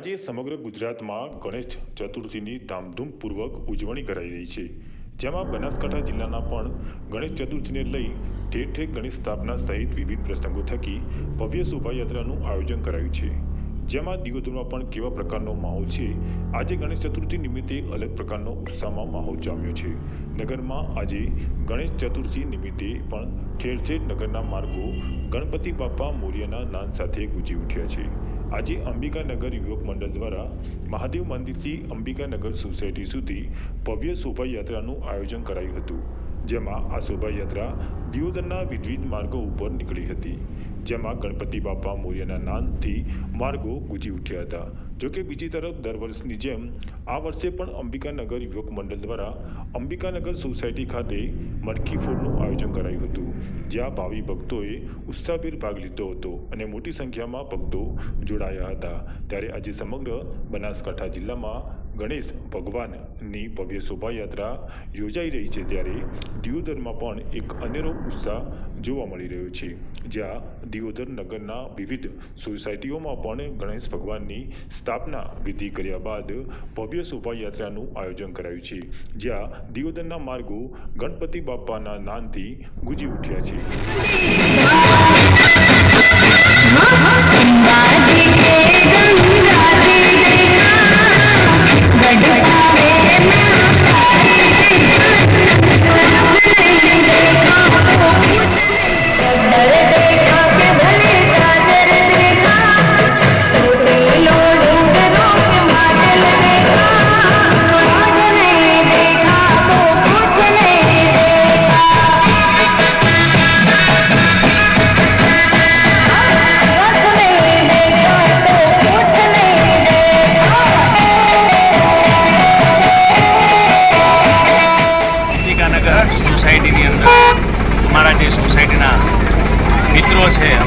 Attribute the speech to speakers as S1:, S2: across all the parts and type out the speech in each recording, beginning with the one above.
S1: આજે સમગ્ર ગુજરાતમાં ગણેશ ચતુર્થીની ધામધૂમપૂર્વક ઉજવણી કરાઈ રહી છે, જેમાં બનાસકાંઠા જિલ્લાના પણ ગણેશ ચતુર્થીને લઈ ઠેર ઠેર ગણેશ સ્થાપના સહિત વિવિધ પ્રસંગો થકી ભવ્ય શોભાયાત્રાનું આયોજન કરાયું છે. જેમાં દિયોદરમાં પણ કેવા પ્રકારનો માહોલ છે, આજે ગણેશ ચતુર્થી નિમિત્તે અલગ પ્રકારનો ઉત્સાહમાં માહોલ જામ્યો છે. નગરમાં આજે ગણેશ ચતુર્થી નિમિત્તે પણ ઠેર ઠેર નગરના માર્ગો ગણપતિ બાપા મોર્યના નાન સાથે ગુંજી ઉઠ્યા છે. આજે અંબિકાનગર યુવક મંડળ દ્વારા મહાદેવ મંદિરથી અંબિકાનગર સોસાયટી સુધી ભવ્ય શોભાયાત્રાનું આયોજન કરાયું હતું, જેમાં આ શોભાયાત્રા દિયોદરના વિવિધ માર્ગો ઉપર નીકળી હતી, જેમાં ગણપતિ બાપા મોર્યના નામથી માર્ગો ગુંજી ઉઠ્યા હતા. જોકે બીજી તરફ દર વર્ષની જેમ આ વર્ષે પણ અંબિકાનગર યુવક મંડળ દ્વારા અંબિકાનગર સોસાયટી ખાતે મટકી ફોડનું આયોજન કરાયું હતું, જ્યાં ભાવિ ભક્તોએ ઉત્સાહભેર ભાગ લીધો હતો અને મોટી સંખ્યામાં ભક્તો જોડાયા હતા. ત્યારે આજે સમગ્ર બનાસકાંઠા જિલ્લામાં ગણેશ ભગવાનની ભવ્ય શોભાયાત્રા યોજાઈ રહી છે ત્યારે દિયોદરમાં પણ એક અનેરો ઉત્સાહ જોવા મળી રહ્યો છે. જ્યાં દિયોદર નગરના વિવિધ સોસાયટીઓમાં પણ ગણેશ ભગવાનની સ્થાપના વિધિ કર્યા બાદ ભવ્ય શોભાયાત્રાનું આયોજન કરાયું છે. જ્યાં દિયોદરના માર્ગો ગણપતિ બાપાના નામથી ગુંજી ઉઠ્યા છે.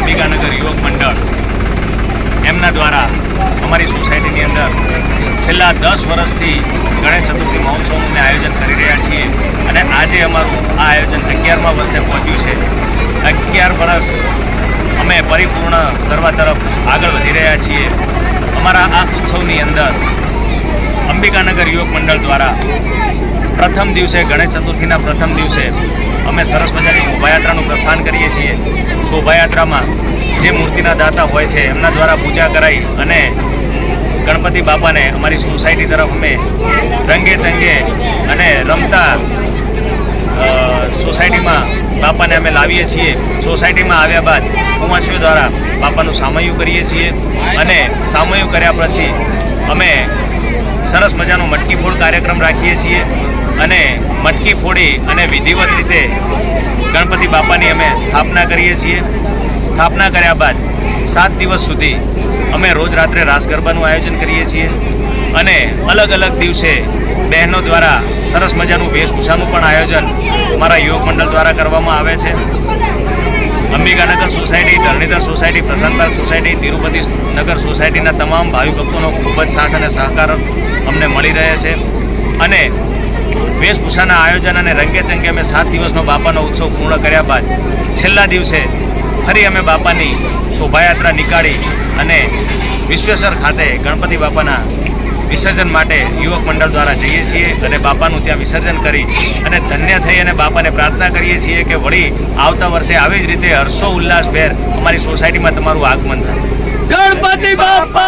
S2: અંબિકાનગર યુવક મંડળ. એમના દ્વારા અમારી સોસાયટીની અંદર છેલ્લા દસ વર્ષથી ગણેશ ચતુર્થી મહોત્સવનું આયોજન કરી રહ્યા છીએ. અને આજે અમારું આ આયોજન અગિયારમા વર્ષે પહોંચ્યું છે. અગિયાર વર્ષ અમે પરિપૂર્ણ કરવા તરફ આગળ વધી રહ્યા છીએ. અમારા આ ઉત્સવની અંદર અંબિકાનગર યુવક મંડળ દ્વારા પ્રથમ દિવસે, ગણેશ ચતુર્થીના પ્રથમ દિવસે અમે સરસ મજાની શોભાયાત્રાનું પ્રસ્થાન કરીએ છીએ. શોભાયાત્રામાં જે મૂર્તિના દાતા હોય છે, એમના દ્વારા પૂજા કરાઈ અને ગણપતિ બાપાને અમારી સોસાયટી તરફ અમે રંગે ચંગે અને રમતા સોસાયટીમાં બાપાને અમે લાવીએ છીએ. સોસાયટીમાં આવ્યા બાદ કુંવાસીઓ દ્વારા બાપાનું સામયું કરીએ છીએ અને સામયું કર્યા પછી અમે સરસ મજાનો મટકી ફોડ કાર્યક્રમ રાખીએ છીએ. અને મટકી ફોડી અને વિધિવત રીતે ગણપતિ બાપાની અમે સ્થાપના કરીએ છીએ. સ્થાપના કર્યા બાદ સાત દિવસ સુધી અમે રોજ રાત્રે રાસ ગરબાનું આયોજન કરીએ છીએ અને અલગ અલગ દિવસે બહેનો દ્વારા સરસ મજાનું વેશભૂષાનું પણ આયોજન મારા યુવક મંડળ દ્વારા કરવામાં આવે છે. Ambikanagar society, Dharnidhar society Prashant society, Tirupati Nagar સોસાયટીના તમામ ભાવિ ભક્તોનો ખૂબ જ સાથ અને સહકાર અમને મળી રહે છે. અને વેશભૂષાના આયોજન અને રંગેચંગે અમે સાત દિવસનો બાપાનો ઉત્સવ પૂર્ણ કર્યા બાદ છેલ્લા દિવસે ફરી અમે બાપાની શોભાયાત્રા નીકાળી અને વિશ્વેશ્વર ખાતે ગણપતિ બાપાના વિસર્જન માટે યુવક મંડળ દ્વારા જઈએ છીએ અને બાપાનું ત્યાં વિસર્જન કરી અને ધન્ય થઈ અને બાપાને પ્રાર્થના કરીએ છીએ કે વળી આવતા વર્ષે આવી જ રીતે હર્ષો ઉલ્લાસભેર અમારી સોસાયટીમાં તમારું આગમન થાય.
S3: ગણપતિ બાપા!